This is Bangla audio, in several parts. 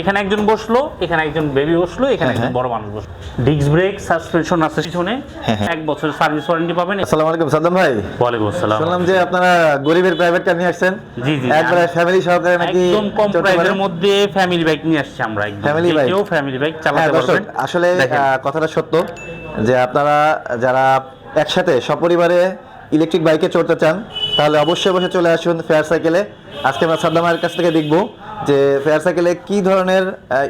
এখানে একজন বসল এখানে একজন বেবি বসল এখানে একজন বড় মানুষ বসল। ডিস্ক ব্রেক সাসপেনশন আছে পিছনে। এক বছর সার্ভিস ওয়ারেন্টি পাবেন। আসসালামু আলাইকুম সাদ্দাম ভাই। ওয়ালাইকুম আসসালাম। শুনলাম যে আপনারা গরিবের প্রাইভেট কার নিয়ে আসছেন। জি, জি। একবারে ফ্যামিলি সহকারে নাকি একদম কম প্রাইসের মধ্যে ফ্যামিলি বাইক নিয়ে আসছি আমরা একদম। Family bike? কেউ ফ্যামিলি বাইক হ্যাঁ চালাতে পারবেন। আসলে কথাটা সত্য যে আপনারা যারা একসাথে সপরিবারে ইলেকট্রিক বাইকে চড়তে চান তাহলে অবশ্যই অবশ্যই চলে আসুন ফেয়ার সাইকেলে আজকে আমরা সাদ্দামের কাছ থেকে দেখব যে ফেয়ার সাইকেলে কি ধরনের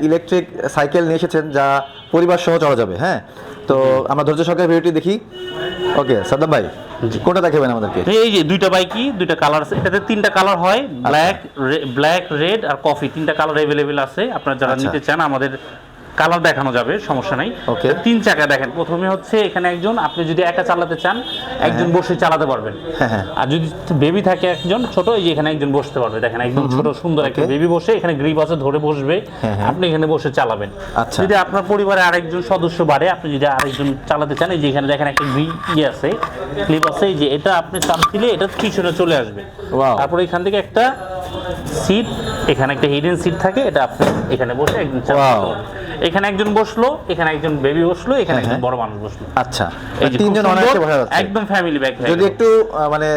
ইলেকট্রিক সাইকেল নিয়ে এসেছেন যা পরিবার সহ চলা যাবে হ্যাঁ? তো আমরা ধৈর্য সহকারে ভিডিওটি দেখি। ওকে সাদ্দাম ভাই কোনটা দেখাবেন আমাদেরকে? এই যে দুইটা বাইকই দুইটা কালার আছে। এটাতে তিনটা কালার হয়। ব্ল্যাক ব্ল্যাক রেড আর কফি তিনটা কালার অ্যাভেলেবেল আছে। আপনারা যারা আচ্ছা। নিতে চান আমাদের কালার দেখানো যাবে সমস্যা নাই Okay. তিন চাকা দেখেন প্রথমে হচ্ছে এখানে একজন আপনি যদি একা চালাতে চান একজন বসে চালাতে পারবেন হ্যাঁ, হ্যাঁ। আর যদি বেবি থাকে একজন ছোট এই যে এখানে একজন বসতে পারবে দেখেন একদম ছোট সুন্দর একটা বেবি বসে এখানে গ্রিপ আছে ধরে বসবে হ্যাঁ, হ্যাঁ। আপনি এখানে বসে চালাবেন আচ্ছা। যদি আপনার পরিবারে আরেকজন সদস্য বাড়ে আপনি যদি আরেকজন চালাতে চান এই যে এখানে দেখেন একটা গ্রিপ ইয়ে আছে ক্লিপ আছে এই যে এটা আপনি চাপ দিলে এটা পিছনে চলে আসবে. তারপরে এখান থেকে একটা সিট এখানে একটা হিডেন সিট থাকে এটা আপনি এখানে বসে একজন চালাতে। এখানে একজন বসল এখানে একজন বেবি বসল এখানে হ্যাঁ, একজন হ্যাঁ। বড় মানুষ বসল। আচ্ছা তিনজন অনায়াসে বসা যাচ্ছে। একদম ফ্যামিলি ব্যাগ যদি একটু মানে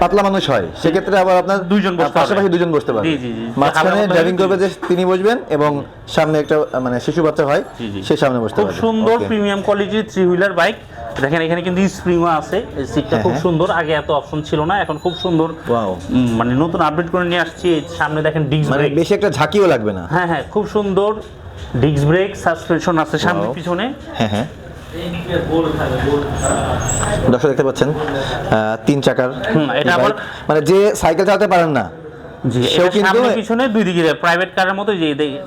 পাতলা মানুষ হয় সেক্ষেত্রে আবার আপনার দুইজন বসতে। পাশাপাশি দুজন বসতে পারবে। জি, জি, জি। মাঝখানে ড্রাইভিং করবে যে তিনি বসবেন এবং সামনে একটা মানে শিশু বাচ্চা হয়। সে সামনে বসতে খুব পারবে। সুন্দর প্রিমিয়াম কোয়ালিটির থ্রি হুইলার বাইক দেখেন এখানে কিন্তু স্প্রিংও আছে এই সিটটা হ্যাঁ, খুব। সুন্দর। আগে এত অপশন ছিল না এখন খুব সুন্দর. মানে নতুন আপডেট করে নিয়ে আসছি সামনে দেখেন ডিস্ক মানে বেশি একটা ঝাঁকিও লাগবে না। হ্যাঁ হ্যাঁ খুব সুন্দর। ডিস্ক ব্রেক সাসপেনশন আছে সামনে পিছনে। হ্যাঁ হ্যাঁ। দর্শক দেখতে পাচ্ছেন আহ, তিন চাকার এটা। মানে যে সাইকেল চালাতে পারেন না জি সেও এটা কিন্তু পিছনে দুই দিকে প্রাইভেট কারের মতো যে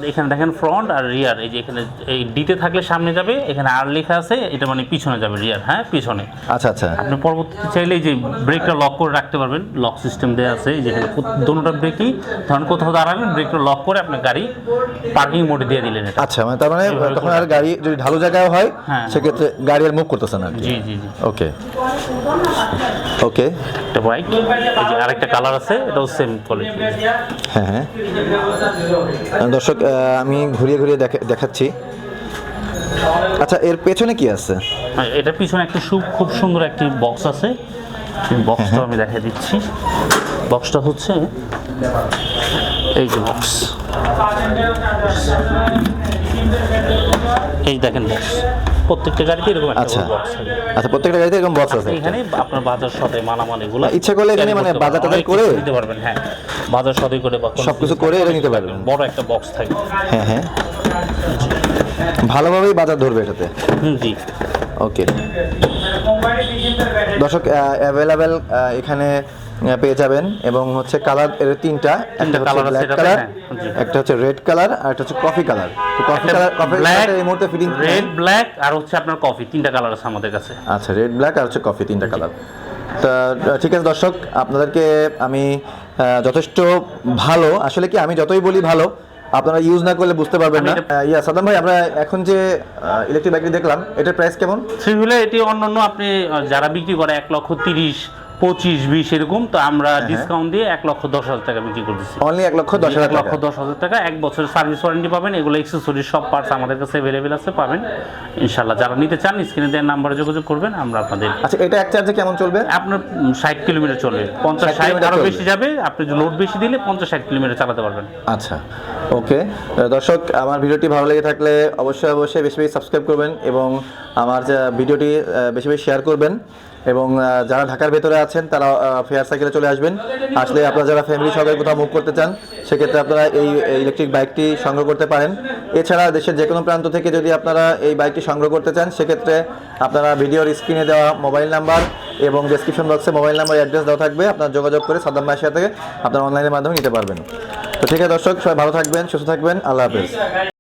এখানে দেখেন ফ্রন্ট আর রিয়ার এই যে এখানে এই ডিতে থাকলে সামনে যাবে এখানে আর লেখা আছে এটা মানে পিছনে যাবে রিয়ার হ্যাঁ পিছনে। আচ্ছা আচ্ছা। আপনি পরবর্তীতে চাইলে যে ব্রেকটা লক করে রাখতে পারবেন। লক সিস্টেম দেওয়া আছে এই যেখানে দুটোটা ব্রেকই ধরুন কোথাও দাঁড়ালেন ব্রেকটা লক করে আপনার গাড়ি পার্কিং মোডে দিয়ে দিলেন এটা। আচ্ছা মানে তার মানে তখন আর গাড়ি যদি ঢালু জায়গায় হয় হ্যাঁ। সেক্ষেত্রে গাড়ি আর মুভ করতেছে না জি জি জি। ওকে ওকে একটা বাইক এই যে আরেকটা কালার আছে এটাও সেম কোয়ালিটি হ্যাঁ হ্যাঁ। দর্শক আমি ঘুরিয়ে ঘুরিয়ে দেখা- দেখাচ্ছি। আচ্ছা এর পেছনে কি আছে? হ্যাঁ, এটার পিছনে একটা খুব খুব সুন্দর একটি বক্স আছে। বক্সটা আমি দেখাই দিচ্ছি। বক্সটা হচ্ছে এই যে বক্স এই দেখেন বক্স প্রত্যেকটা গাড়িতে এরকম আচ্ছা। আচ্ছা প্রত্যেকটা গাড়িতে এরকম বক্স আছে। এখানে আপনার বাজার মালামাল এগুলো ইচ্ছা করলে এখানে মানে বাজার টাজার করে নিতে পারবেন হ্যাঁ। বাজার করে বা সবকিছু করে এটা নিতে পারবেন। বড় একটা বক্স থাকে। হ্যাঁ হ্যাঁ। ভালোভাবেই বাজার ধরবে এটাতে। জি। ওকে। দর্শক অ্যাভেলেবেল এখানে পেয়ে যাবেন এবং হচ্ছে কালারের তিনটা একটা আছে ব্ল্যাক কালার একটা হচ্ছে রেড কালার আর একটা হচ্ছে কফি কালার তো coffee colour coffee black colour এই মুহূর্তে ফিটিং রেড ব্ল্যাক আর হচ্ছে আপনার কফি তিনটা কালার আছে আমাদের কাছে। আচ্ছা রেড ব্ল্যাক আর হচ্ছে কফি তিনটা কালার তা ঠিক আছে দর্শক আপনাদেরকে আমি যথেষ্ট ভালো আসলে কি আমি যতই বলি ভালো আপনারা ইউজ না করলে বুঝতে পারবেন না। ইয়া সাদাম ভাই আমরা এখন যে ইলেকট্রিক বাইকটি দেখলাম এটার প্রাইস কেমন? থ্রি হুইলার এটি অন্যান্য আপনি যারা বিক্রি করে এক লক্ষ তিরিশ পঁচিশ বিশ এরকম তো আমরা হ্যাঁ, ডিসকাউন্ট দিয়ে এক লক্ষ দশ হাজার টাকা বিক্রি করতেছি। অনলি এক লক্ষ দশ হাজার এক লক্ষ দশ হাজার টাকা এক বছরের সার্ভিস ওয়ারেন্টি পাবেন এগুলো এক্সেসরি সব পার্টস আমাদের কাছে অ্যাভেলেবেল আছে পাবেন। ইনশাল্লাহ যারা নিতে চান স্ক্রিনে দেওয়ার নাম্বারে যোগাযোগ করবেন আমরা আপনাদের আচ্ছা এটা এক চার্জে কেমন চলবে? আপনার ষাট কিলোমিটার চলবে। পঞ্চাশ ষাট আরও বেশি যাবে আপনি লোড বেশি দিলে পঞ্চাশ ষাট কিলোমিটার চালাতে পারবেন। আচ্ছা ওকে দর্শক আমার ভিডিওটি ভালো লেগে থাকলে অবশ্যই অবশ্যই বেশি বেশি সাবস্ক্রাইব করবেন এবং আমার ভিডিওটি বেশি বেশি শেয়ার করবেন। এবং যারা ঢাকার ভেতরে আছেন, তারা ফেয়ার সাইকেলে চলে আসবেন। আসলে আপনারা যারা ফ্যামিলি সবাই কোথাও মুভ করতে চান, সেক্ষেত্রে আপনারা এই ইলেকট্রিক বাইকটি সংগ্রহ করতে পারেন। এছাড়া দেশের যে কোনো প্রান্ত থেকে যদি আপনারা এই বাইকটি সংগ্রহ করতে চান, সেক্ষেত্রে আপনারা ভিডিওর স্ক্রিনে দেওয়া মোবাইল নাম্বার এবং ডেসক্রিপশন বক্সে মোবাইল নাম্বার অ্যাড্রেস দেওয়া থাকবে। আপনারা যোগাযোগ করে সাদ্দাম ভাইয়ের সাথে আপনারা অনলাইনের মাধ্যমে নিতে পারবেন। তো ঠিক আছে দর্শক, সবাই ভালো থাকবেন, সুস্থ থাকবেন। আল্লাহ হাফেজ।